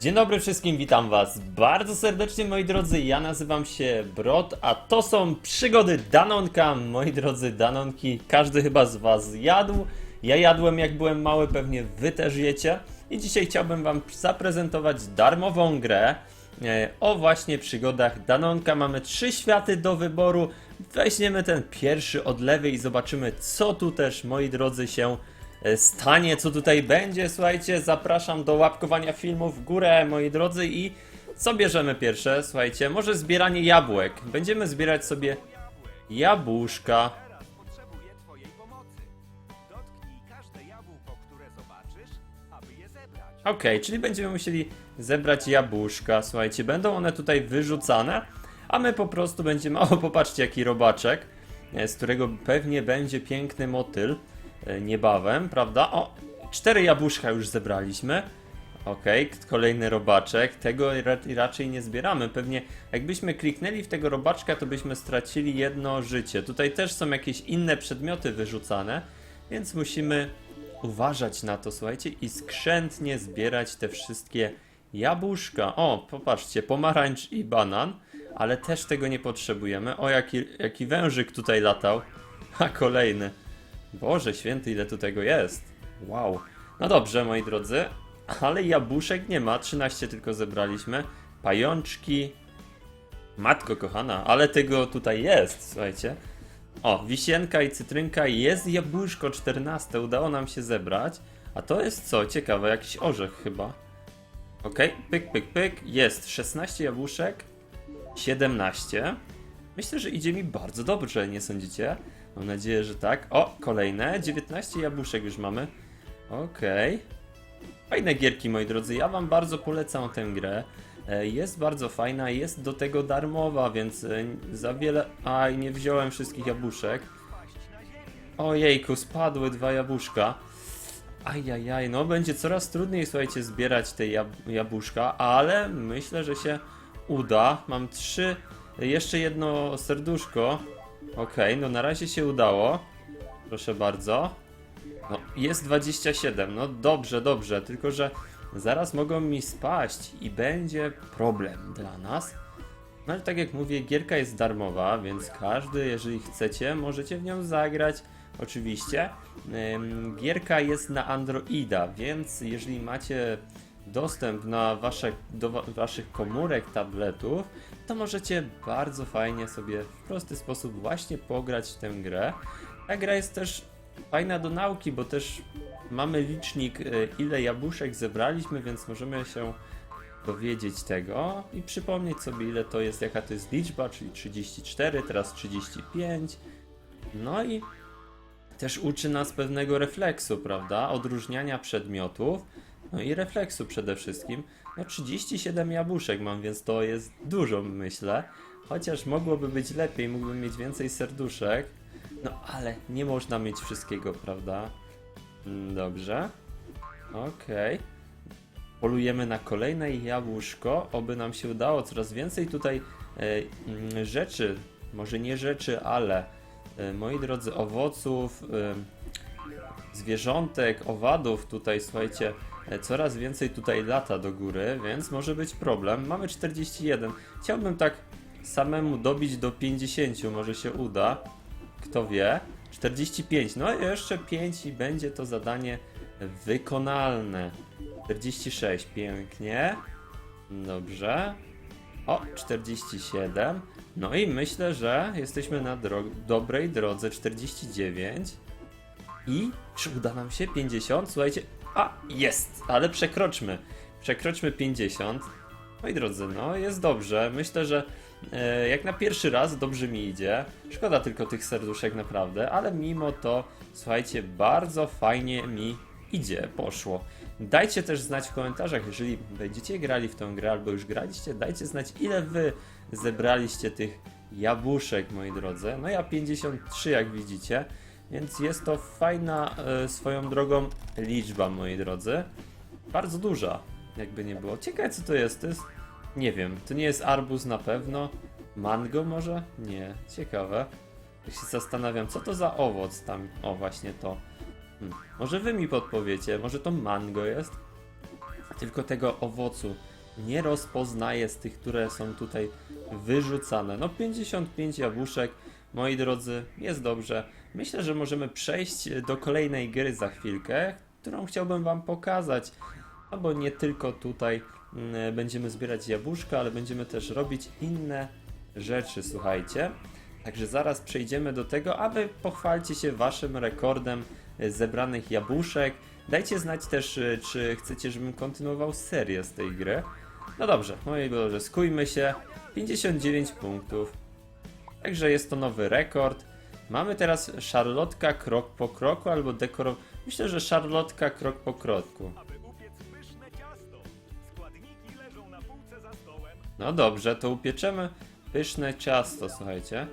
Dzień dobry wszystkim, witam was bardzo serdecznie moi drodzy, ja nazywam się Brod, a to są przygody Danonka, moi drodzy Danonki, każdy chyba z was jadł, ja jadłem jak byłem mały, pewnie wy też jecie. I dzisiaj chciałbym wam zaprezentować darmową grę e, o właśnie przygodach Danonka, mamy trzy światy do wyboru, weźmiemy ten pierwszy od lewej i zobaczymy co tu też moi drodzy się stanie, co tutaj będzie. Słuchajcie, zapraszam do łapkowania filmu w górę, moi drodzy, i co bierzemy pierwsze? Słuchajcie, może zbieranie jabłek. Będziemy zbierać sobie jabłuszka. Okej, czyli będziemy musieli zebrać jabłuszka. Słuchajcie, będą one tutaj wyrzucane, a my po prostu będziemy. O, popatrzcie, jaki robaczek, e, z którego pewnie będzie piękny motyl e, niebawem, prawda? O, cztery jabłuszka już zebraliśmy. Okej, kolejny robaczek. Tego ra- raczej nie zbieramy. Pewnie jakbyśmy kliknęli w tego robaczka, to byśmy stracili jedno życie. Tutaj też są jakieś inne przedmioty wyrzucane, więc musimy uważać na to, słuchajcie, i skrzętnie zbierać te wszystkie jabłuszka. O, popatrzcie, pomarańcz i banan, ale też tego nie potrzebujemy. O, jaki, jaki wężyk tutaj latał. A kolejny. Boże święty, ile tu tego jest. Wow. No dobrze, moi drodzy, ale jabłuszek nie ma, 13 tylko zebraliśmy. Pajączki. Matko kochana, ale tego tutaj jest, słuchajcie. O, wisienka i cytrynka, jest jabłuszko 14, udało nam się zebrać. A to jest co? Ciekawe, jakiś orzech chyba. Okej, pyk, pyk, pyk, jest 16 jabłuszek, 17. Myślę, że idzie mi bardzo dobrze, nie sądzicie? Mam nadzieję, że tak. O, kolejne, 19 jabłuszek już mamy. Okej. Fajne gierki, moi drodzy. Ja wam bardzo polecam tę grę. E, Jest bardzo fajna, jest do tego darmowa, więc e, za wiele. Aj, nie wziąłem wszystkich jabłuszek. Ojejku, spadły dwa jabłuszka. Ajajaj, no będzie coraz trudniej, słuchajcie, zbierać te jab jabłuszka, ale myślę, że się uda. Mam trzy, jeszcze jedno serduszko. Okej, no na razie się udało. Proszę bardzo. No, jest 27, no dobrze, dobrze, tylko że zaraz mogą mi spaść i będzie problem dla nas. No ale tak jak mówię, gierka jest darmowa, więc każdy, jeżeli chcecie, możecie w nią zagrać. Oczywiście. Gierka jest na Androida, więc jeżeli macie dostęp na wasze, do wa- waszych komórek, tabletów, to możecie bardzo fajnie sobie w prosty sposób właśnie pograć w tę grę. Ta gra jest też fajna do nauki, bo też mamy licznik, y, ile jabłuszek zebraliśmy, więc możemy się dowiedzieć tego i przypomnieć sobie, ile to jest, jaka to jest liczba, czyli 34, teraz 35. No i też uczy nas pewnego refleksu, prawda? Odróżniania przedmiotów, no i refleksu przede wszystkim. No 37 jabłuszek mam, więc to jest dużo, myślę. Chociaż mogłoby być lepiej, mógłbym mieć więcej serduszek. No ale nie można mieć wszystkiego, prawda? Mm, Dobrze. Okej. Polujemy na kolejne jabłuszko, oby nam się udało. Coraz więcej tutaj mm, rzeczy, może nie rzeczy, ale e, moi drodzy, owoców, e, zwierzątek, owadów tutaj, słuchajcie, coraz więcej tutaj lata do góry, więc może być problem. Mamy 41. Chciałbym tak samemu dobić do 50, może się uda. Kto wie? 45. No jeszcze 5 i będzie to zadanie wykonalne. 46. Pięknie. Dobrze. O, 47. No i myślę, że jesteśmy na dro dobrej drodze. 49. I czy uda nam się 50? Słuchajcie. A, jest! Ale przekroczmy. Przekroczmy 50. Moi drodzy, no jest dobrze. Myślę, że e, jak na pierwszy raz dobrze mi idzie. Szkoda tylko tych serduszek naprawdę, ale mimo to, słuchajcie, bardzo fajnie mi idzie, poszło. Dajcie też znać w komentarzach, jeżeli będziecie grali w tę grę albo już graliście, dajcie znać ile wy zebraliście tych jabłuszek, moi drodzy. No ja 53 jak widzicie, więc jest to fajna e, swoją drogą liczba, moi drodzy. Bardzo duża, jakby nie było. Ciekawe co to jest, to jest... Nie wiem, to nie jest arbuz na pewno. Mango może? Nie, ciekawe. Tak się zastanawiam, co to za owoc tam. O, właśnie to. Hmm. Może wy mi podpowiecie, może to mango jest? Tylko tego owocu nie rozpoznaje z tych, które są tutaj wyrzucane. No 55 jabłuszek, moi drodzy, jest dobrze. Myślę, że możemy przejść do kolejnej gry za chwilkę, którą chciałbym wam pokazać. No bo nie tylko tutaj mm, będziemy zbierać jabłuszka, ale będziemy też robić inne rzeczy, słuchajcie. Także zaraz przejdziemy do tego, a wy pochwalcie się waszym rekordem e, zebranych jabłuszek. Dajcie znać też, e, czy chcecie, żebym kontynuował serię z tej gry. No dobrze, moi drodzy, skujmy się. 59 punktów. Także jest to nowy rekord. Mamy teraz szarlotka krok po kroku albo dekoro... Myślę, że szarlotka krok po kroku. No dobrze, to upieczemy pyszne ciasto, słuchajcie.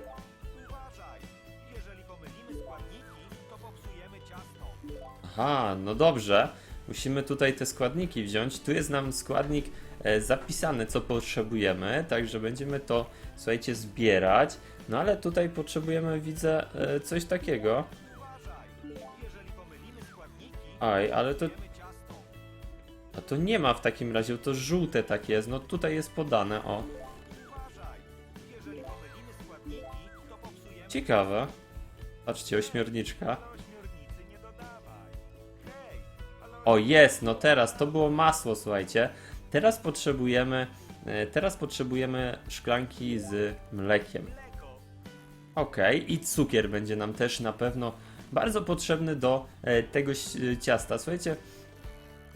Aha, no dobrze. Musimy tutaj te składniki wziąć. Tu jest nam składnik e, zapisany, co potrzebujemy, także będziemy to, słuchajcie, zbierać. No ale tutaj potrzebujemy, widzę, e, coś takiego. Aj, ale to, a to nie ma w takim razie, to żółte tak jest. No tutaj jest podane, o. Ciekawe. Patrzcie, ośmiorniczka. O, jest, no teraz, to było masło, słuchajcie. Teraz potrzebujemy, e, teraz potrzebujemy szklanki z mlekiem. Okej, i cukier będzie nam też na pewno bardzo potrzebny do e, tego ś- ciasta. Słuchajcie,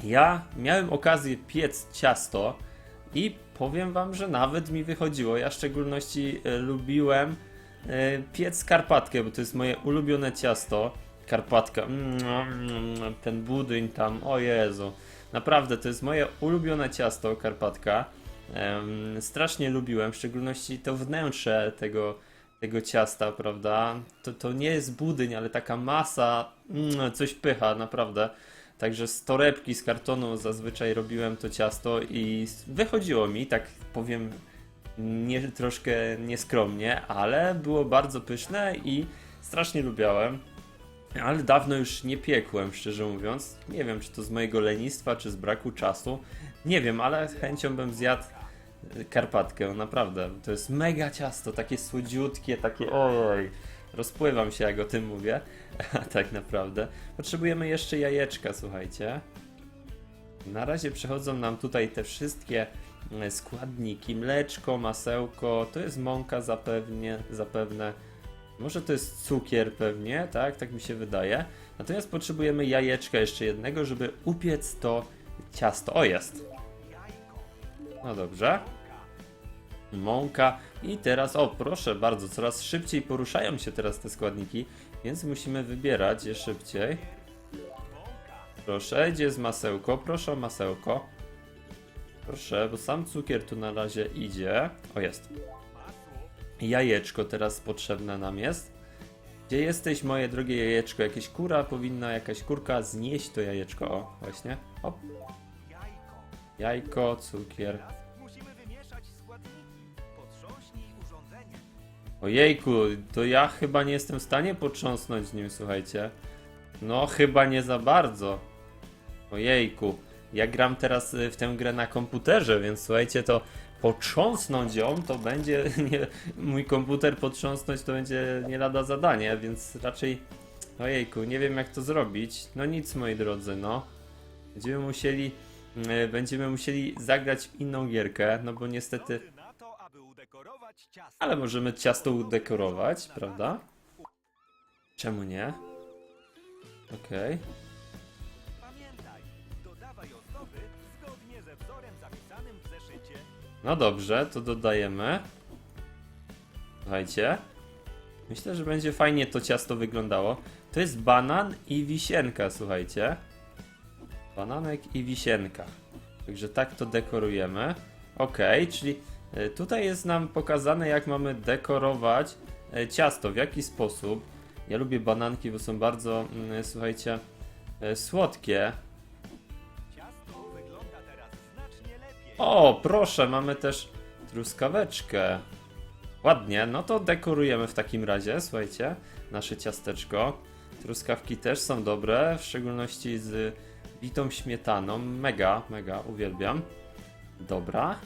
ja miałem okazję piec ciasto i powiem wam, że nawet mi wychodziło. Ja w szczególności e, lubiłem e, piec karpatkę, bo to jest moje ulubione ciasto. Karpatka, mm, mm, ten budyń tam, o Jezu. Naprawdę, to jest moje ulubione ciasto, karpatka. Strasznie lubiłem, w szczególności to wnętrze tego, tego ciasta, prawda? To, to nie jest budyń, ale taka masa, mm, coś pycha, naprawdę. Także z torebki, z kartonu zazwyczaj robiłem to ciasto i wychodziło mi, tak powiem, nie, troszkę nieskromnie, ale było bardzo pyszne i strasznie lubiałem. Ale dawno już nie piekłem, szczerze mówiąc. Nie wiem, czy to z mojego lenistwa, czy z braku czasu. Nie wiem, ale chęcią bym zjadł karpatkę, naprawdę. To jest mega ciasto, takie słodziutkie, takie oj, rozpływam się jak o tym mówię, tak naprawdę. Potrzebujemy jeszcze jajeczka, słuchajcie. Na razie przechodzą nam tutaj te wszystkie e, składniki, mleczko, masełko, to jest mąka zapewnie, zapewne. Może to jest cukier pewnie, tak? Tak mi się wydaje. Natomiast potrzebujemy jajeczka jeszcze jednego, żeby upiec to ciasto. O, jest. No dobrze. Mąka i teraz, o proszę bardzo, coraz szybciej poruszają się teraz te składniki, więc musimy wybierać je szybciej. Proszę, gdzie jest masełko? Proszę o masełko. Proszę, bo sam cukier tu na razie idzie. O, jest. Jajeczko teraz potrzebne nam jest. Gdzie jesteś, moje drogie jajeczko? Jakieś kura powinna, jakaś kurka znieść to jajeczko. O, właśnie. O, Jajko. cukier. Ojejku, to ja chyba nie jestem w stanie potrząsnąć nim, słuchajcie. No, chyba nie za bardzo. Ojejku, ja gram teraz y, w tę grę na komputerze, więc słuchajcie, to potrząsnąć ją to będzie. Nie, mój komputer potrząsnąć to będzie nie lada zadanie, więc raczej. Ojejku, nie wiem jak to zrobić. No nic, moi drodzy, no. Będziemy musieli. Y, Będziemy musieli zagrać inną gierkę, no bo niestety. Ale możemy ciasto udekorować, prawda? Czemu nie? Okej. Zeszycie. No dobrze, to dodajemy. Słuchajcie. Myślę, że będzie fajnie to ciasto wyglądało. To jest banan i wisienka, słuchajcie. Bananek i wisienka. Także tak to dekorujemy. Ok, czyli e, tutaj jest nam pokazane, jak mamy dekorować e, ciasto, w jaki sposób. Ja lubię bananki, bo są bardzo, mm, słuchajcie, e, słodkie. Ciasto wygląda teraz znacznie lepiej. O, proszę, mamy też truskaweczkę. Ładnie, no to dekorujemy w takim razie, słuchajcie, nasze ciasteczko. Truskawki też są dobre, w szczególności z bitą śmietaną. Mega, mega, uwielbiam. Dobra.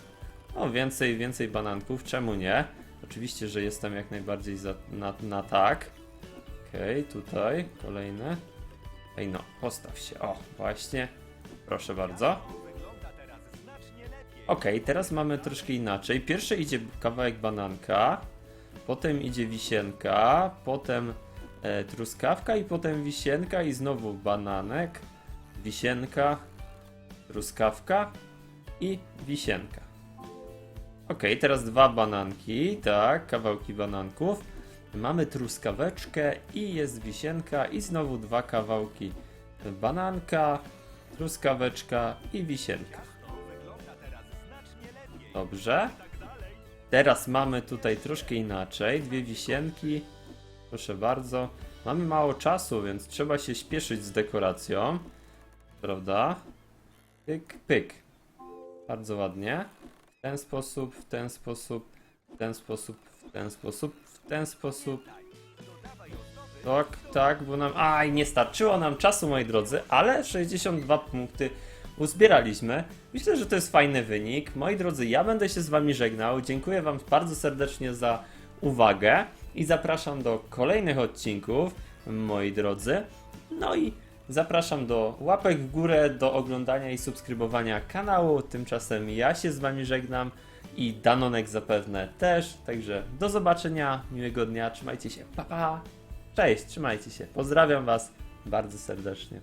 O, więcej, więcej bananków, czemu nie? Oczywiście, że jestem jak najbardziej za, na, na tak. Okej, tutaj kolejne. Ej no, postaw się. O, właśnie. Proszę bardzo. Okej, teraz mamy troszkę inaczej. Pierwszy idzie kawałek bananka, potem idzie wisienka, potem e, truskawka i potem wisienka i znowu bananek, wisienka, truskawka i wisienka. Okej, teraz dwa bananki, tak, kawałki bananków. Mamy truskaweczkę i jest wisienka i znowu dwa kawałki bananka, truskaweczka i wisienka. Dobrze. Teraz mamy tutaj troszkę inaczej. Dwie wisienki. Proszę bardzo. Mamy mało czasu, więc trzeba się śpieszyć z dekoracją. Prawda? Pyk, pyk. Bardzo ładnie. W ten sposób, w ten sposób, w ten sposób, w ten sposób, w ten sposób. Tak, tak, bo nam. Aj, nie starczyło nam czasu, moi drodzy, ale 62 punkty uzbieraliśmy. Myślę, że to jest fajny wynik. Moi drodzy, ja będę się z Wami żegnał. Dziękuję Wam bardzo serdecznie za uwagę i zapraszam do kolejnych odcinków, moi drodzy. No i zapraszam do łapek w górę, do oglądania i subskrybowania kanału. Tymczasem ja się z Wami żegnam i Danonek zapewne też. Także do zobaczenia, miłego dnia, trzymajcie się, pa pa! Cześć, trzymajcie się. Pozdrawiam Was bardzo serdecznie.